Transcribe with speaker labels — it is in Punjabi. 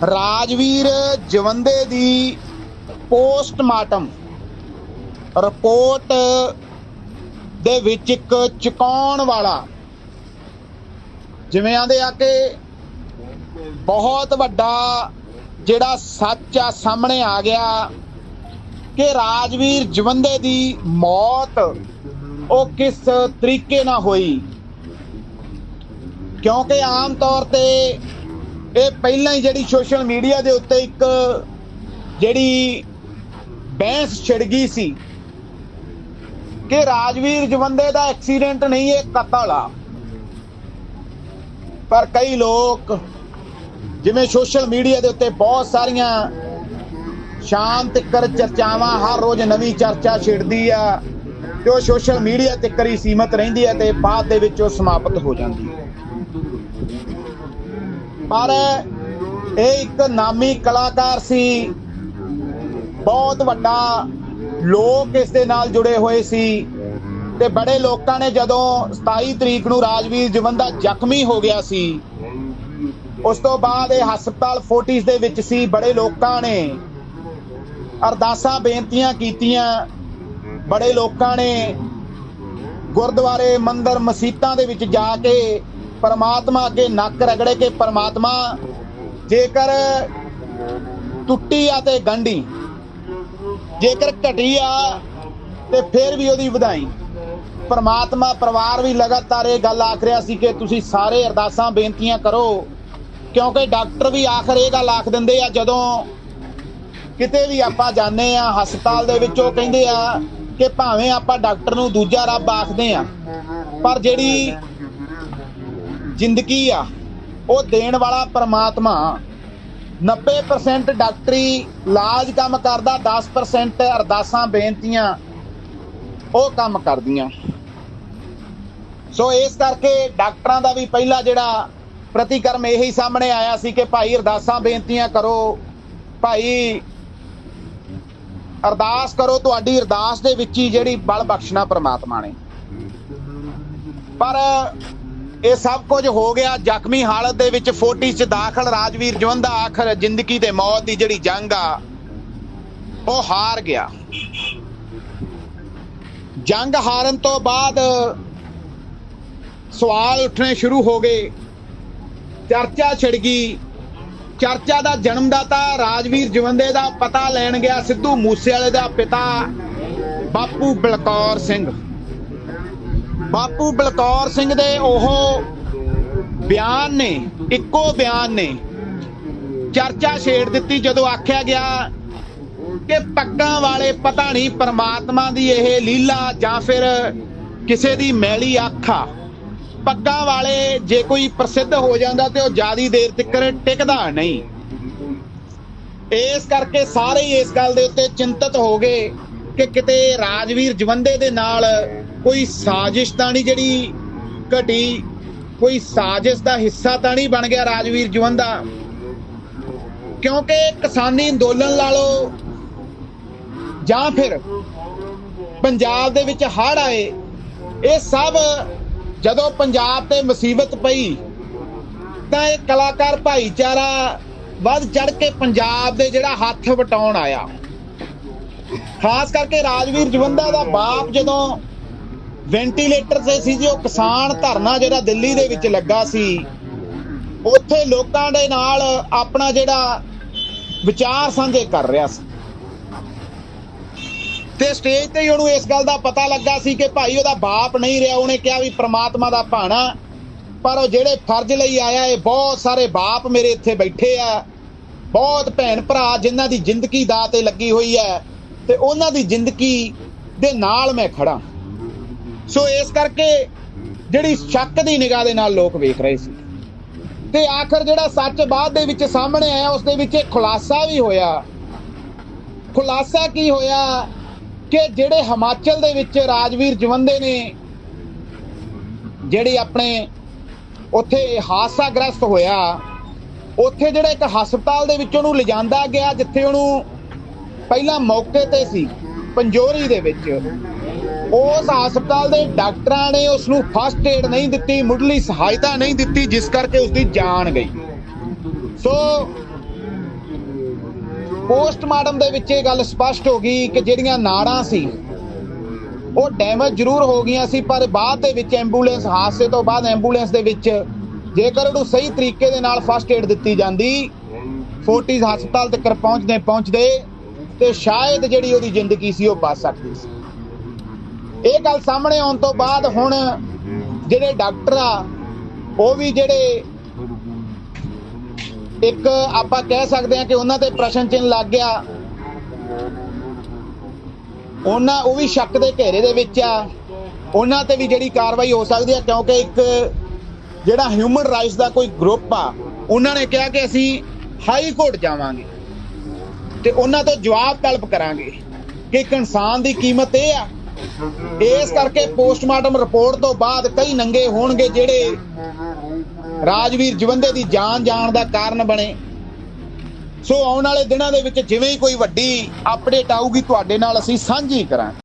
Speaker 1: ਰਾਜਵੀਰ ਜਵੰਦੇ ਦੀ ਪੋਸਟਮਾਰਟਮ ਰਿਪੋਰਟ ਦੇ ਵਿੱਚ ਇੱਕ ਚੁਕਾਉਣ ਵਾਲਾ। ਜਿਵੇਂ ਆਂਦੇ ਆ ਕਿ ਬਹੁਤ ਵੱਡਾ ਜਿਹੜਾ ਸੱਚ ਆ, ਸਾਹਮਣੇ ਆ ਗਿਆ ਕਿ ਰਾਜਵੀਰ ਜਵੰਦੇ ਦੀ ਮੌਤ ਉਹ ਕਿਸ ਤਰੀਕੇ ਨਾਲ ਹੋਈ। ਕਿਉਂਕਿ ਆਮ ਤੌਰ ਤੇ ਇਹ ਪਹਿਲਾਂ ਹੀ ਜਿਹੜੀ ਸੋਸ਼ਲ ਮੀਡੀਆ ਦੇ ਉੱਤੇ ਇੱਕ ਜਿਹੜੀ ਬਹਿਸ ਛਿੜ ਗਈ ਸੀ ਕਿ ਰਾਜਵੀਰ ਜਵੰਦੇ ਦਾ ਐਕਸੀਡੈਂਟ ਨਹੀਂ, ਇਹ ਕਤਲ ਆ। ਪਰ ਕਈ ਲੋਕ ਜਿਵੇਂ ਸੋਸ਼ਲ ਮੀਡੀਆ ਦੇ ਉੱਤੇ ਬਹੁਤ ਸਾਰੀਆਂ ਸ਼ਾਮ ਤੱਕਰ ਚਰਚਾਵਾਂ, ਹਰ ਰੋਜ਼ ਨਵੀਂ ਚਰਚਾ ਛਿੜਦੀ ਆ ਤੇ ਉਹ ਸੋਸ਼ਲ ਮੀਡੀਆ ਤੱਕਰ ਹੀ ਸੀਮਤ ਰਹਿੰਦੀ ਹੈ ਤੇ ਬਾਅਦ ਦੇ ਵਿੱਚ ਉਹ ਸਮਾਪਤ ਹੋ ਜਾਂਦੀ ਹੈ ਪਰ ਇਹ ਇੱਕ ਨਾਮੀ ਕਲਾਕਾਰ ਸੀ। ਬਹੁਤ ਵੱਡਾ ਲੋਕ ਇਸ ਦੇ ਨਾਲ ਜੁੜੇ ਹੋਏ ਸੀ ਤੇ ਬੜੇ ਲੋਕਾਂ ਨੇ ਜਦੋਂ 27 ਤਰੀਕ ਨੂੰ ਰਾਜਵੀਰ ਜਵੰਦਾ ਜ਼ਖਮੀ ਹੋ ਗਿਆ ਸੀ, ਉਸ ਤੋਂ ਬਾਅਦ ਇਹ ਹਸਪਤਾਲ ਫੋਰਟਿਸ ਦੇ ਵਿੱਚ ਸੀ, ਬੜੇ ਲੋਕਾਂ ਨੇ ਅਰਦਾਸਾਂ ਬੇਨਤੀਆਂ ਕੀਤੀਆਂ, ਬੜੇ ਲੋਕਾਂ ਨੇ ਗੁਰਦੁਆਰੇ ਮੰਦਰ ਮਸੀਤਾਂ ਦੇ ਵਿੱਚ ਜਾ ਕੇ ਪਰਮਾਤਮਾ ਅੱਗੇ ਨੱਕ ਰਗੜੇ ਕੇ ਪਰਮਾਤਮਾ ਜੇਕਰ ਟੁੱਟੀ ਆ ਤੇ ਗੰਢੀ, ਜੇਕਰ ਘਟੀ ਆ ਤੇ ਫਿਰ ਵੀ ਉਹਦੀ ਵਧਾਈ। ਪਰਮਾਤਮਾ ਪਰਿਵਾਰ ਵੀ ਲਗਾਤਾਰ ਇਹ ਗੱਲ ਆਖ ਰਿਹਾ ਸੀ ਕਿ ਤੁਸੀਂ ਸਾਰੇ ਅਰਦਾਸਾਂ, ਬੇਨਤੀਆਂ ਕਰੋ, ਕਿਉਂਕਿ ਡਾਕਟਰ ਵੀ ਆਖਰ ਇਹ ਗੱਲ ਆਖ ਦਿੰਦੇ ਆ, ਜਦੋਂ ਕਿਤੇ ਵੀ ਆਪਾਂ ਜਾਂਦੇ ਆ, ਹਸਪਤਾਲ ਦੇ ਵਿੱਚ ਉਹ ਕਹਿੰਦੇ ਆ ਕਿ ਭਾਵੇਂ ਆਪਾਂ ਡਾਕਟਰ ਨੂੰ ਦੂਜਾ ਰੱਬ ਆਖਦੇ ਆ, ਪਰ ਜਿਹੜੀ ਜ਼ਿੰਦਗੀ ਆ, ਉਹ ਦੇਣ ਵਾਲਾ ਪਰਮਾਤਮਾ। 90% ਡਾਕਟਰੀ ਇਲਾਜ ਕੰਮ ਕਰਦਾ 10% ਅਰਦਾਸਾਂ, ਬੇਨਤੀਆਂ, ਉਹ ਕੰਮ ਕਰਦੀਆਂ। ਸੋ ਇਸ ਕਰਕੇ ਡਾਕਟਰਾਂ ਦਾ ਵੀ ਪਹਿਲਾ ਜਿਹੜਾ ਪ੍ਰਤੀਕਰਮ ਇਹੀ ਸਾਹਮਣੇ ਆਇਆ ਸੀ ਕਿ ਭਾਈ ਅਰਦਾਸਾਂ, ਬੇਨਤੀਆਂ ਕਰੋ। ਭਾਈ, ਅਰਦਾਸ ਕਰੋ, ਤੁਹਾਡੀ ਅਰਦਾਸ ਦੇ ਵਿੱਚ ਹੀ ਜਿਹੜੀ ਬਲ ਬਖਸ਼ਣਾ ਪ੍ਰਮਾਤਮਾ ਨੇ। ਪਰ ਇਹ ਸਭ ਕੁਝ ਹੋ ਗਿਆ। ਜ਼ਖਮੀ ਹਾਲਤ ਦੇ ਵਿੱਚ ਫੋਰਟੀ ਚ ਦਾਖਲ ਰਾਜਵੀਰ ਜਵੰਦਾ, ਆਖਰ ਜ਼ਿੰਦਗੀ ਤੇ ਮੌਤ ਦੀ ਜਿਹੜੀ ਜੰਗ ਆ, ਉਹ ਹਾਰ ਗਿਆ। ਜੰਗ ਹਾਰਨ ਤੋਂ ਬਾਅਦ ਸਵਾਲ ਉੱਠਣੇ ਸ਼ੁਰੂ ਹੋ ਗਏ। ਚਰਚਾ ਛਿੜ ਗਈ। ਚਰਚਾ ਦਾ ਜਨਮਦਾਤਾ ਰਾਜਵੀਰ ਜਵੰਦੇ ਦਾ ਪਤਾ ਲੈਣ ਗਿਆ ਸਿੱਧੂ ਮੂਸੇਵਾਲੇ ਦਾ ਪਿਤਾ ਬਾਪੂ ਬਲਕੌਰ ਸਿੰਘ। ਬਾਪੂ ਬਲਤੌਰ ਸਿੰਘ ਦੇ ਉਹ ਬਿਆਨ ਨੇ, ਇੱਕੋ ਬਿਆਨ ਨੇ। ਚਰਚਾ ਛੇੜ ਦਿੱਤੀ ਜਦੋਂ ਆਖਿਆ ਗਿਆ ਕਿ ਪੱਗਾਂ ਵਾਲੇ ਪਤਾ ਨਹੀਂ ਪਰਮਾਤਮਾ ਦੀ ਇਹ ਲੀਲਾ ਜਾਂ ਫਿਰ ਕਿਸੇ ਦੀ ਮੈਲੀ ਅੱਖ ਪੱਗਾਂ ਵਾਲੇ ਜੇ ਕੋਈ ਪ੍ਰਸਿੱਧ ਹੋ ਜਾਂਦਾ ਤੇ ਉਹ ਜਿਆਦੀ ਦੇਰ ਤੱਕ ਟਿਕਦਾ ਨਹੀਂ। ਇਸ ਕਰਕੇ ਸਾਰੇ ਇਸ ਗੱਲ ਦੇ ਉੱਤੇ ਚਿੰਤਤ ਹੋ ਗਏ ਕਿ ਕਿਤੇ ਰਾਜਵੀਰ ਜਵੰਦੇ ਦੇ ਨਾਲ ਕੋਈ ਸਾਜ਼ਿਸ਼ ਤਾਂ ਨਹੀਂ ਜਿਹੜੀ ਘਟੀ, ਕੋਈ ਸਾਜ਼ਿਸ਼ ਦਾ ਹਿੱਸਾ ਤਾਂ ਨਹੀਂ ਬਣ ਗਿਆ ਰਾਜਵੀਰ ਜਵੰਦਾ। ਕਿਉਂਕਿ ਕਿਸਾਨੀ ਅੰਦੋਲਨ ਲਾ ਲਓ, ਜਾਂ ਫਿਰ ਪੰਜਾਬ ਦੇ ਵਿੱਚ ਹੜ੍ਹ ਆਏ, ਇਹ ਸਭ ਜਦੋਂ ਪੰਜਾਬ ਤੇ ਮੁਸੀਬਤ ਪਈ, ਤਾਂ ਇਹ ਕਲਾਕਾਰ ਭਾਈਚਾਰਾ ਵੱਧ ਚੜ ਕੇ ਪੰਜਾਬ ਦੇ ਜਿਹੜਾ ਹੱਥ ਵਟਾਉਣ ਆਇਆ। ਖਾਸ ਕਰਕੇ ਰਾਜਵੀਰ ਜਵੰਦਾ ਦਾ ਬਾਪ ਜਦੋਂ ਵੈਂਟੀਲੇਟਰ ਤੇ ਸੀ ਜੋ ਕਿਸਾਨ ਧਰਨਾ ਜਿਹੜਾ ਦਿੱਲੀ ਦੇ ਵਿੱਚ ਲੱਗਾ ਸੀ, ਉੱਥੇ ਲੋਕਾਂ ਦੇ ਨਾਲ ਆਪਣਾ ਜਿਹੜਾ ਵਿਚਾਰ ਸਾਂਝੇ ਕਰ ਰਿਹਾ ਸੀ। ਤੇ ਸਟੇਜ ਤੇ ਹੀ ਉਹਨੂੰ ਇਸ ਗੱਲ ਦਾ ਪਤਾ ਲੱਗਾ ਸੀ ਕਿ ਭਾਈ ਉਹਦਾ ਬਾਪ ਨਹੀਂ ਰਿਹਾ, ਉਹਨੇ ਕਿਹਾ ਵੀ ਪ੍ਰਮਾਤਮਾ ਦਾ ਭਾਣਾ, ਪਰ ਉਹ ਜਿਹੜੇ ਫਰਜ਼ ਲਈ ਆਇਆ, ਇਹ ਬਹੁਤ ਸਾਰੇ ਬਾਪ ਮੇਰੇ ਇੱਥੇ ਬੈਠੇ ਆ, ਬਹੁਤ ਭੈਣ ਭਰਾ ਜਿਨ੍ਹਾਂ ਦੀ ਜ਼ਿੰਦਗੀ ਦਾ ਤੇ ਲੱਗੀ ਹੋਈ ਹੈ, ਤੇ ਉਹਨਾਂ ਦੀ ਜ਼ਿੰਦਗੀ ਦੇ ਨਾਲ ਮੈਂ ਖੜਾ ਸੋ ਇਸ ਕਰਕੇ ਜਿਹੜੀ ਸ਼ੱਕ ਦੀ ਨਿਗਾਹ ਦੇ ਨਾਲ ਲੋਕ ਵੇਖ ਰਹੇ ਸੀ। ਤੇ ਆਖਰ ਜਿਹੜਾ ਸੱਚ ਬਾਅਦ ਦੇ ਵਿੱਚ ਸਾਹਮਣੇ ਆਇਆ, ਉਸ ਦੇ ਵਿੱਚ ਖੁਲਾਸਾ ਵੀ ਹੋਇਆ। ਖੁਲਾਸਾ ਕੀ ਹੋਇਆ ਕਿ ਜਿਹੜੇ ਹਿਮਾਚਲ ਦੇ ਵਿੱਚ ਰਾਜਵੀਰ ਜਵੰਦੇ ਨੇ, ਜਿਹੜੀ ਆਪਣੇ ਉੱਥੇ ਹਾਦਸਾਗ੍ਰਸਤ ਹੋਇਆ, ਉੱਥੇ ਜਿਹੜਾ ਇੱਕ ਹਸਪਤਾਲ ਦੇ ਵਿੱਚ ਉਹਨੂੰ ਲਿਜਾਂਦਾ ਗਿਆ, ਜਿੱਥੇ ਉਹਨੂੰ ਪਹਿਲਾਂ ਮੌਕੇ ਤੇ ਸੀ, ਪੰਜੋਰੀ ਦੇ ਵਿੱਚ। ਉਸ ਹਸਪਤਾਲ ਦੇ ਡਾਕਟਰਾਂ ਨੇ ਉਸ ਨੂੰ ਫਸਟ ਏਡ ਨਹੀਂ ਦਿੱਤੀ, ਮੁੱਢਲੀ ਸਹਾਇਤਾ ਨਹੀਂ ਦਿੱਤੀ, ਜਿਸ ਕਰਕੇ ਉਸ ਦੀ ਜਾਨ ਗਈ। ਸੋ ਪੋਸਟਮਾਰਟਮ ਦੇ ਵਿੱਚ ਇਹ ਗੱਲ ਸਪਸ਼ਟ ਹੋ ਗਈ ਕਿ ਜਿਹੜੀਆਂ ਨਾੜਾਂ ਸੀ, ਉਹ ਡੈਮੇਜ ਜ਼ਰੂਰ ਹੋ ਗਈਆਂ ਸੀ, ਪਰ ਬਾਅਦ ਦੇ ਵਿੱਚ ਐਂਬੂਲੈਂਸ ਹਾਦਸੇ ਤੋਂ ਬਾਅਦ ਐਂਬੂਲੈਂਸ ਦੇ ਵਿੱਚ ਜੇਕਰ ਉਹਨੂੰ ਸਹੀ ਤਰੀਕੇ ਦੇ ਨਾਲ ਫਸਟ ਏਡ ਦਿੱਤੀ ਜਾਂਦੀ ਫੋਰਟਿਸ ਹਸਪਤਾਲ ਤੱਕ ਪਹੁੰਚਦੇ ਪਹੁੰਚਦੇ ਤੇ ਸ਼ਾਇਦ ਜਿਹੜੀ ਉਹਦੀ ਜ਼ਿੰਦਗੀ ਸੀ, ਉਹ ਬਚ ਸਕਦੀ ਸੀ। ਇਹ ਗੱਲ ਸਾਹਮਣੇ ਆਉਣ ਤੋਂ ਬਾਅਦ ਹੁਣ ਜਿਹੜੇ ਡਾਕਟਰ ਆ, ਉਹ ਵੀ ਜਿਹੜੇ ਇੱਕ ਆਪਾਂ ਕਹਿ ਸਕਦੇ ਹਾਂ ਕਿ ਉਹਨਾਂ ਤੇ ਪ੍ਰਸ਼ਨ ਚਿੰਨ ਲੱਗ ਗਿਆ। ਉਹਨਾਂ, ਉਹ ਵੀ ਸ਼ੱਕ ਦੇ ਘੇਰੇ ਦੇ ਵਿੱਚ ਆ। ਉਹਨਾਂ ਤੇ ਵੀ ਜਿਹੜੀ ਕਾਰਵਾਈ ਹੋ ਸਕਦੀ ਹੈ ਕਿਉਂਕਿ ਇੱਕ ਜਿਹੜਾ ਹਿਊਮਨ ਰਾਈਟਸ ਦਾ ਕੋਈ ਗਰੁੱਪ ਆ, ਉਹਨਾਂ ਨੇ ਕਿਹਾ ਕਿ ਅਸੀਂ ਹਾਈ ਕੋਰਟ ਜਾਵਾਂਗੇ ਤੇ ਉਹਨਾਂ ਤੋਂ ਜਵਾਬ ਤਲਬ ਕਰਾਂਗੇ ਕਿ ਇੱਕ ਇਨਸਾਨ ਦੀ ਕੀਮਤ ਇਹ ਆ ਇਸ ਕਰਕੇ ਪੋਸਟਮਾਰਟਮ ਰਿਪੋਰਟ ਤੋਂ ਬਾਅਦ ਕਈ ਨੰਗੇ ਹੋਣਗੇ ਜਿਹੜੇ ਰਾਜਵੀਰ ਜਵੰਦੇ ਦੀ ਜਾਨ ਜਾਣ ਦਾ ਕਾਰਨ ਬਣੇ। ਸੋ ਆਉਣ ਵਾਲੇ ਦਿਨਾਂ ਦੇ ਵਿੱਚ ਜਿਵੇਂ ਹੀ ਕੋਈ ਵੱਡੀ ਅਪਡੇਟ ਆਊਗੀ, ਤੁਹਾਡੇ ਨਾਲ ਅਸੀਂ ਸਾਂਝੀ ਕਰਾਂਗੇ।